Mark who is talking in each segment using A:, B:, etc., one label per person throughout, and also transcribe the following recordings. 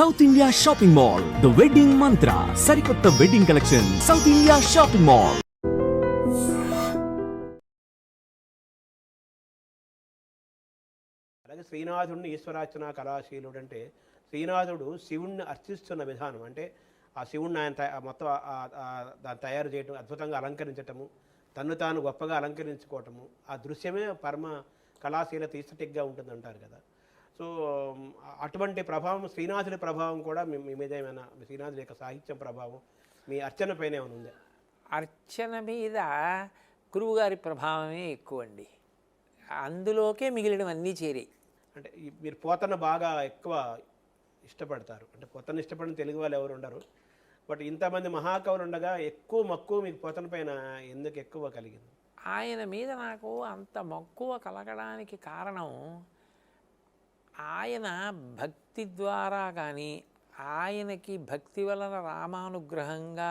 A: South India shopping mall the wedding mantra సరికొత్త wedding collection South India shopping mall
B: అలాగే శ్రీనాథుడిని ఈశ్వరార్చన కళాశీలుడు అంటే శ్రీనాథుడు శివుణ్ణి అర్చిస్తున్న విధానం. అంటే ఆ శివుణ్ణి ఆయన మొత్తం దాన్ని తయారు చేయటం అద్భుతంగా అలంకరించటము తన్ను తాను గొప్పగా అలంకరించుకోవటము ఆ దృశ్యమే పరమ కళాశీలత ఈస్థటిక్గా ఉంటుంది అంటారు కదా. సో అటువంటి ప్రభావం శ్రీనాథుడి ప్రభావం కూడా మీ మీ మీద ఏమైనా శ్రీనాథుడి యొక్క సాహిత్యం ప్రభావం మీ అర్చన పైన ఏమైనా ఉందా?
C: అర్చన మీద గురువుగారి ప్రభావమే ఎక్కువ అండి అందులోకే మిగిలినవన్నీ చేరాయి
B: అంటే మీరు పోతన బాగా ఎక్కువ ఇష్టపడతారు. అంటే పోతన ఇష్టపడిన తెలుగు వాళ్ళు ఎవరు ఉండరు. బట్ ఇంతమంది మహాకవులు ఉండగా ఎక్కువ మక్కువ మీకు పోతన పైన ఎందుకు ఎక్కువ కలిగింది?
C: ఆయన మీద నాకు అంత మక్కువ కలగడానికి కారణం ఆయన భక్తి ద్వారా కానీ ఆయనకి భక్తి వలన రామానుగ్రహంగా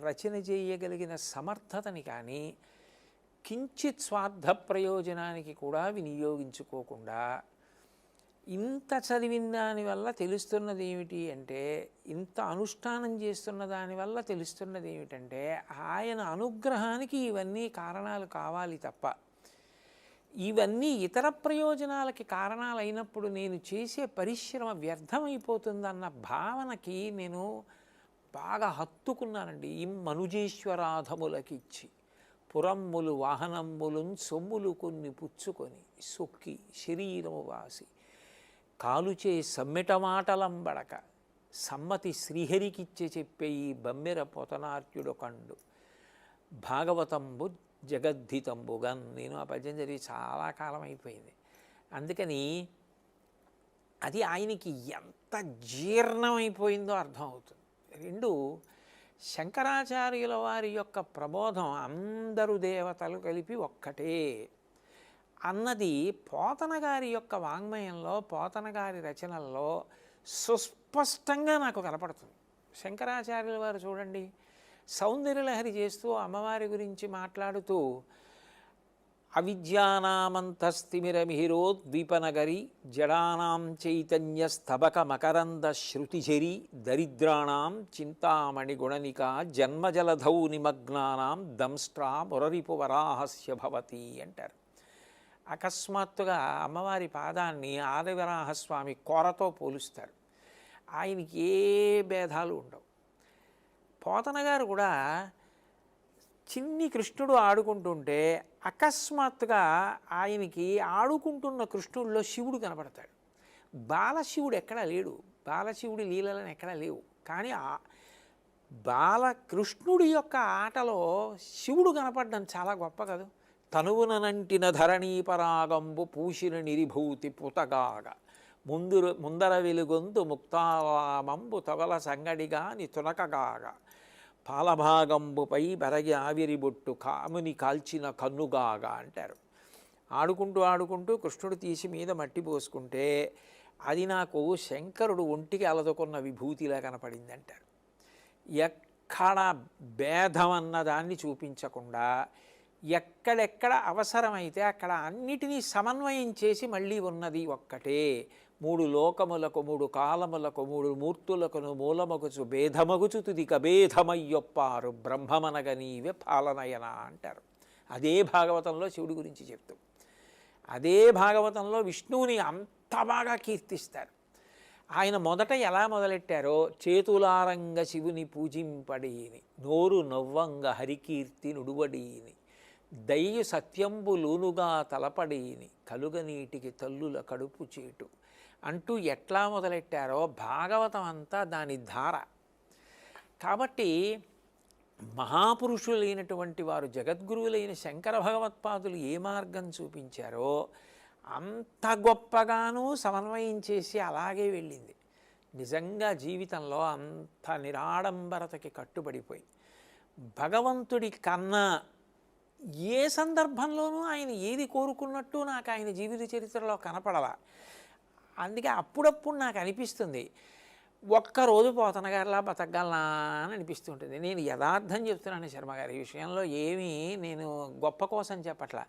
C: రచన చేయగలిగిన సమర్థతని కానీ కించిత్ స్వార్థ ప్రయోజనానికి కూడా వినియోగించుకోకుండా ఇంత చదివిన దానివల్ల తెలుస్తున్నది ఏమిటి అంటే ఇంత అనుష్ఠానం చేస్తున్న దాని వల్ల తెలుస్తున్నది ఏమిటంటే ఆయన అనుగ్రహానికి ఇవన్నీ కారణాలు కావాలి తప్ప ఇవన్నీ ఇతర ప్రయోజనాలకి కారణాలైనప్పుడు నేను చేసే పరిశ్రమ వ్యర్థమైపోతుందన్న భావనకి నేను బాగా హత్తుకున్నానండి. ఈ మనుజేశ్వరాధములకిచ్చి పురమ్ములు వాహనమ్ములు సొమ్ములు కొన్ని పుచ్చుకొని సొక్కి శరీరము వాసి కాలుచే సమ్మిటమాటలంబడక సమ్మతి శ్రీహరికిచ్చే చెప్పే ఈ బమ్మెర పొతనార్యుడు కండు. భాగవతంబు జగద్ధితంబుగన్ నేను ఆ పద్యం చదివి చాలా కాలం అయిపోయింది. అందుకని అది ఆయనకి ఎంత జీర్ణమైపోయిందో అర్థమవుతుంది రెండు శంకరాచార్యుల వారి యొక్క ప్రబోధం అందరు దేవతలు కలిపి ఒక్కటే. అన్నది పోతన గారి యొక్క వాంగ్మయంలో పోతన గారి రచనల్లో సుస్పష్టంగా నాకు కనపడుతుంది. శంకరాచార్యుల వారు చూడండి సౌందర్యలహరి చేస్తూ అమ్మవారి గురించి మాట్లాడుతూ అవిద్యానామంతస్తిమిరమిహిరోద్వీపనగరి జడానాం చైతన్య స్తబక మకరంద శృతిజరి దరిద్రాణం చింతామణి గుణనిక జన్మజలధౌ నిమగ్నానాం దంష్ట్రా మురరిపు వరాహస్య భవతి అంటారు. అకస్మాత్తుగా అమ్మవారి పాదాన్ని ఆదివరాహస్వామి కొరతో పోలుస్తారు. ఆయనకి ఏ భేదాలు ఉండవు. పోతన గారు కూడా చిన్ని కృష్ణుడు ఆడుకుంటుంటే అకస్మాత్తుగా ఆయనకి ఆడుకుంటున్న కృష్ణుడిలో శివుడు కనపడతాడు. బాలశివుడు ఎక్కడా లేడు. బాలశివుడి లీలలను ఎక్కడా లేవు. కానీ ఆ బాలకృష్ణుడి యొక్క ఆటలో శివుడు కనపడడం చాలా గొప్ప కదా. తనువునంటిన ధరణీ పరాగంబు పూసిన నిరిభూతి పుతగాగ. ముందు ముందర వెలుగొందు ముక్తారామంబు తొగల సంగడిగాని తునకగాగ. పాలభాగంబుపై బరగి ఆవిరిబొట్టు కాముని కాల్చిన కన్నుగాగా అంటారు. ఆడుకుంటూ ఆడుకుంటూ కృష్ణుడు తీసి మీద మట్టి పోసుకుంటే అది నాకు శంకరుడు ఒంటికి అలదుకున్న విభూతిలా కనపడింది అంటారు ఎక్కడ భేదం అన్న దాన్ని చూపించకుండా ఎక్కడెక్కడ అవసరమైతే అక్కడ అన్నిటినీ సమన్వయం చేసి మళ్ళీ ఉన్నది ఒక్కటే మూడు లోకములకు మూడు కాలములకు మూడు మూర్తులకును మూలమగుచు భేదమగుచు తుదిక భేదమయ్యొప్పారు బ్రహ్మమనగ నీవే పాలనయన అంటారు. అదే భాగవతంలో శివుడి గురించి చెప్తూ. అదే భాగవతంలో విష్ణువుని అంత బాగా కీర్తిస్తారు. ఆయన మొదట ఎలా మొదలెట్టారో చేతులారంగ శివుని పూజింపడీని నోరు నవ్వంగ హరికీర్తి నుడువడీని దయ్యు సత్యంబులూనుగా తలపడీని కలుగనీటికి తల్లుల కడుపు చేటు. అంటూ ఎట్లా మొదలెట్టారో భాగవతం అంతా దాని ధార. కాబట్టి మహాపురుషులైనటువంటి వారు జగద్గురువులైన శంకర భగవత్పాదులు ఏ మార్గం చూపించారో అంత గొప్పగానూ సమన్వయం చేసి అలాగే వెళ్ళింది. నిజంగా జీవితంలో అంత నిరాడంబరతకి కట్టుబడిపోయి. భగవంతుడి కన్నా ఏ సందర్భంలోనూ ఆయన ఏది కోరుకున్నట్టు నాకు ఆయన జీవిత చరిత్రలో కనపడలా. అందుకే అప్పుడప్పుడు నాకు అనిపిస్తుంది ఒక్కరోజు పోతన గారిలా బతకగలనా అని అనిపిస్తుంటుంది. నేను యథార్థం చెప్తున్నాను శర్మ గారి విషయంలో ఏమీ నేను గొప్ప కోసం చెప్పట్లా.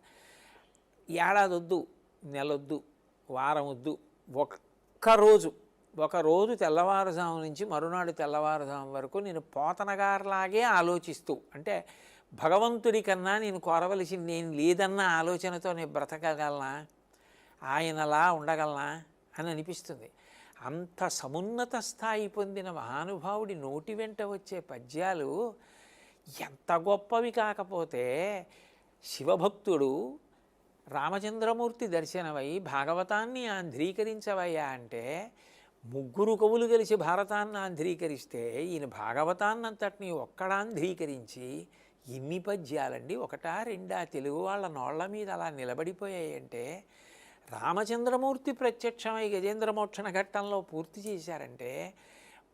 C: ఏడాది వద్దు నెలొద్దు వారం వద్దు ఒక్కరోజు ఒక రోజు తెల్లవారుజాము నుంచి మరునాడు తెల్లవారుజాము వరకు నేను పోతనగారిలాగే ఆలోచిస్తూ అంటే భగవంతుడి కన్నా నేను కోరవలసింది నేను లేదన్న ఆలోచనతో నేను బ్రతకగలనా? ఆయనలా ఉండగలనా? అని అనిపిస్తుంది. అంత సమున్నత స్థాయి పొందిన మహానుభావుడి నోటి వెంట వచ్చే పద్యాలు ఎంత గొప్పవి కాకపోతే శివభక్తుడు రామచంద్రమూర్తి దర్శనమై భాగవతాన్ని ఆంధ్రీకరించవయ్యా అంటే ముగ్గురు కవులు కలిసి భారతాన్ని ఆంధ్రీకరిస్తే ఈయన భాగవతాన్నంతటిని ఒక్కడాంధ్రీకరించి ఇన్ని పద్యాలండి ఒకటా రెండా తెలుగు వాళ్ళ నోళ్ళ మీద అలా నిలబడిపోయాయంటే రామచంద్రమూర్తి ప్రత్యక్షమై గజేంద్ర మోక్షణ ఘట్టంలో పూర్తి చేశారంటే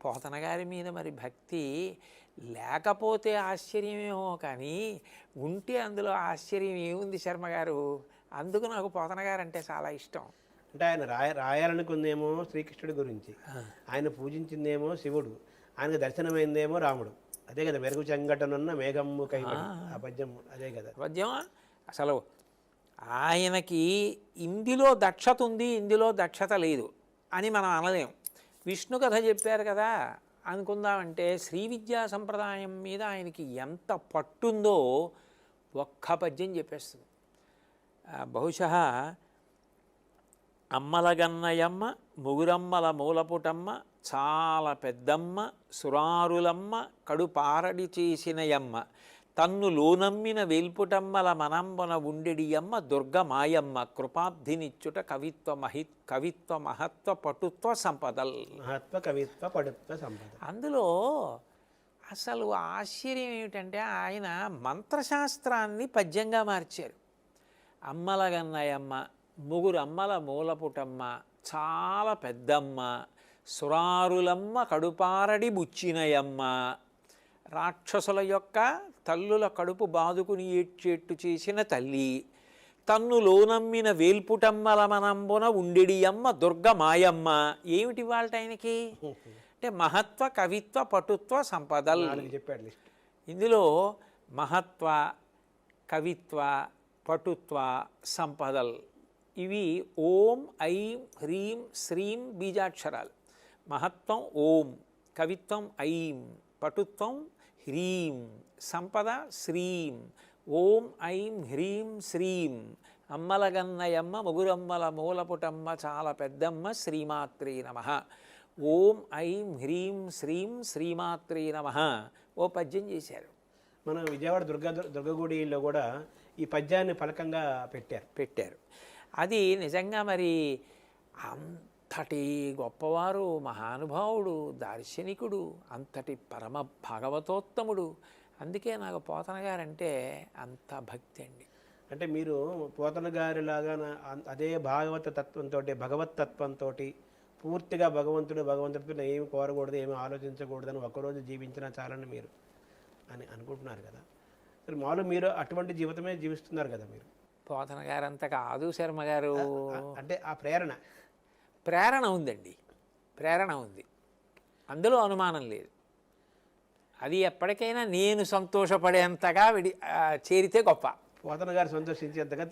C: పోతన గారి మీద మరి భక్తి లేకపోతే ఆశ్చర్యమేమో కానీ ఉంటే అందులో ఆశ్చర్యం ఏముంది శర్మ గారు? అందుకు నాకు పోతన గారు అంటే చాలా ఇష్టం.
B: అంటే ఆయన రాయ రాయాలనుకుందేమో శ్రీకృష్ణుడి గురించి. ఆయన పూజించిందేమో శివుడు. ఆయనకు దర్శనమైందేమో రాముడు. అదే కదా మెరుగు చెంగటనున్న మేఘమ్ము కైబడి ఆ. పద్యం అదే కదా.
C: పద్యం అసలు ఆయనకి ఇందులో దక్షత ఉంది ఇందులో దక్షత లేదు అని మనం అనలేం. విష్ణు కథ చెప్పారు కదా అనుకుందామంటే శ్రీ విద్యా సంప్రదాయం మీద ఆయనకి ఎంత పట్టుందో ఒక్క పద్యం చెప్పేస్తుంది. బహుశः అమ్మలగన్నయమ్మ ముగురమ్మల మూలపుటమ్మ చాలా పెద్దమ్మ సురారులమ్మ కడుపారడి చేసినయమ్మ తన్ను లోనమ్మిన వేల్పుటమ్మల మనంబన ఉండెడియమ్మ దుర్గ మాయమ్మ కృపాబ్ధినిచ్చుట కవిత్వ మహి కవిత్వ మహత్వ పటుత్వ సంపదల్.
B: మహత్వ కవిత్వ పడుత్వ సంపద.
C: అందులో అసలు ఆశ్చర్యం ఏమిటంటే ఆయన మంత్రశాస్త్రాన్ని పద్యంగా మార్చారు. అమ్మల గన్నయమ్మ ముగ్గురు అమ్మల మూలపుటమ్మ చాలా పెద్దమ్మ సురారులమ్మ కడుపారడి బుచ్చినయమ్మ. రాక్షసుల యొక్క తల్లుల కడుపు బాదుకుని ఏడ్చేట్టు చేసిన తల్లి. తన్ను లోనమ్మిన వేల్పుటమ్మల మనంబున ఉండెడియమ్మ దుర్గ మాయమ్మ ఏమిటి వాళ్ళ ఆయనకి అంటే మహత్వ కవిత్వ పటుత్వ సంపదల్.
B: చెప్పాడు
C: ఇందులో మహత్వ కవిత్వ పటుత్వ సంపదల్. ఇవి ఓం ఐం హ్రీం శ్రీం బీజాక్షరాలు. మహత్వం ఓం కవిత్వం ఐం పటుత్వం హ్రీం సంపద శ్రీం ఓం ఐం హ్రీం శ్రీం అమ్మలగన్నయమ్మ ముగురమ్మల మూలపుటమ్మ చాలా పెద్దమ్మ శ్రీమాత్రే నమ. ఓం ఐం హ్రీం శ్రీం శ్రీమాత్రే నమ. ఓ పద్యం చేశారు.
B: మనం విజయవాడ దుర్గా దుర్గగుడిలో కూడా ఈ పద్యాన్ని ఫలకంగా పెట్టారు.
C: పెట్టారు. అది నిజంగా మరి అంతటి గొప్పవారు మహానుభావుడు దార్శనికుడు అంతటి పరమ భాగవతోత్తముడు. అందుకే నాకు పోతన గారంటే అంత భక్తి అండి.
B: అంటే మీరు పోతన గారిలాగా అదే భాగవత తత్వంతో భగవత్ తత్వంతో పూర్తిగా భగవంతుడు భగవంతుడితో ఏమి కోరకూడదు ఏమి ఆలోచించకూడదని ఒకరోజు జీవించినా చాలని మీరు అని అనుకుంటున్నారు కదా. మరి మామూలు మీరు అటువంటి జీవితమే జీవిస్తున్నారు కదా మీరు.
C: పోతన గారంత కాదు శర్మ గారు.
B: అంటే ఆ ప్రేరణ.
C: ప్రేరణ ఉందండి. ప్రేరణ ఉంది. అందులో అనుమానం లేదు. అది ఎప్పటికైనా నేను సంతోషపడేంతగా విడి చేరితే గొప్ప.
B: పోతన గారు సంతోషించేంతగా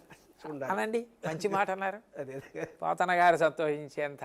C: అనండి మంచి మాట అన్నారు. పోతన గారు సంతోషించేంత.